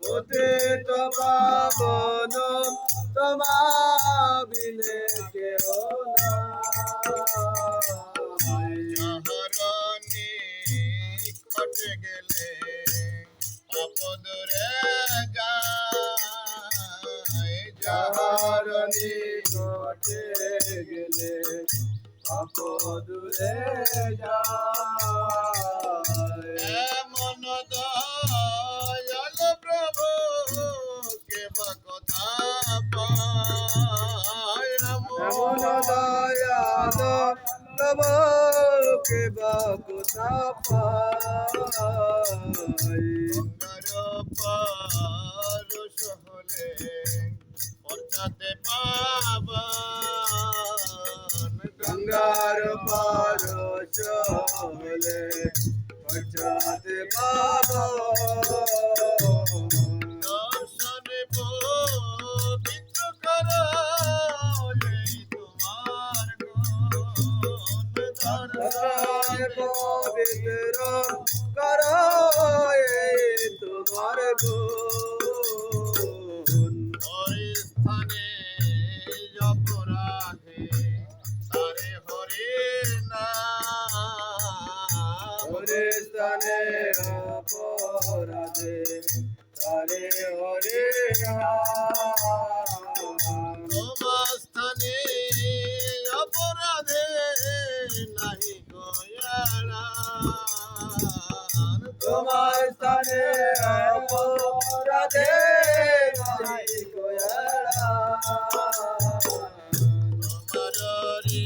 পথে তো পাবন তোমার বিনা কেহ যাহারনি খটে গেলে আপদরে যায় যাহারনি ঘটে গেলে আপদুরে যায়। এমন দয়াল প্রভু কে বা কথা পায় এমন দয়াল প্রভুকে বা কোথা পাই গঙ্গার পারস হলে পর্দাতে পাবান গঙ্গার পার চলে পচাতে বাবা দর্শনে পবিত্র কর তোমার গুণ দর্শন পবিত্র কর তোমার গুণ হরে স্থানে অপরাধে নাহি গয়ারান তোমার স্থানে অপরাধে নাই গোয়ারা। তোমার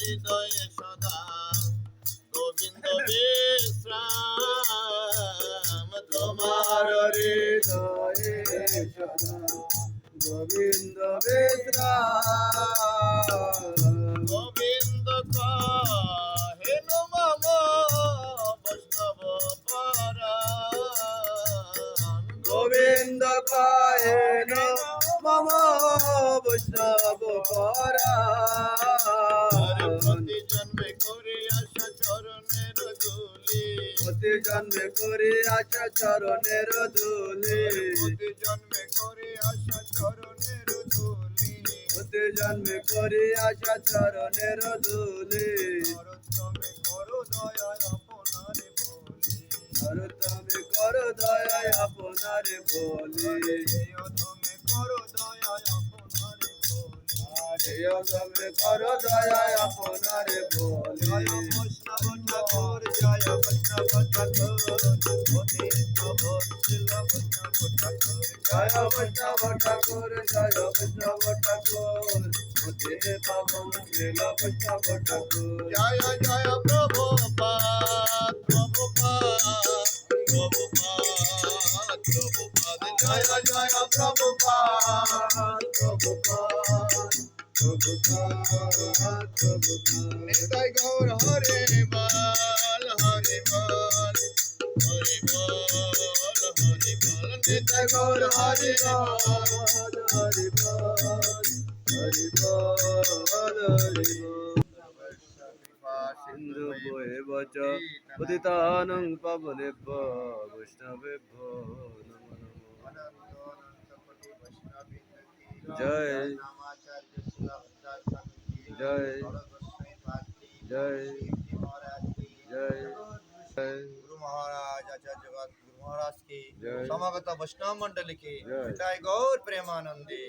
হৃদয়ে সদা গোবিন্দ বিশ্রাম। গোবিন্দ বিশ্রাম গোবিন্দ হেন মাম বৈষ্ণব পরাণ গোবিন্দ কায়েন মম বৈষ্ণব পরা। প্রতি জন্মে করে আশা চরণের ধুলি। প্রতি জন্মে করে আসা চরণের ধুলি। প্রতি জন্মে করে আশা চরণের ধুলি। নরোত্তমে করো দয়া আপনারে বলি। তুমি কর দয়া আপনারে বলি। অধমে করো দয়া আপনারে বলি। তুমি কর দয়া জয় বৈষ্ণব ঠাকুর জয় বৈষ্ণব ঠাকুর মুতে পাবন শ্রীল বৈষ্ণব ঠাকুর জয় জয় প্রভু পাদ প্রভু পাদ প্রভু পাদ প্রভু পাদ। জয় জয় প্রভু প্রভু প্রভু প্রভু গৌর হরে হরে বল হরি বল হরি বল হরি বল সিন্ধু বয়ে বচ উদিতানং নমো জয় জয় জয় জয় জয় गुरु महाराज आचार्य जगत गुरु महाराज की समागत वैष्णव मंडल की गौर प्रेमानंदी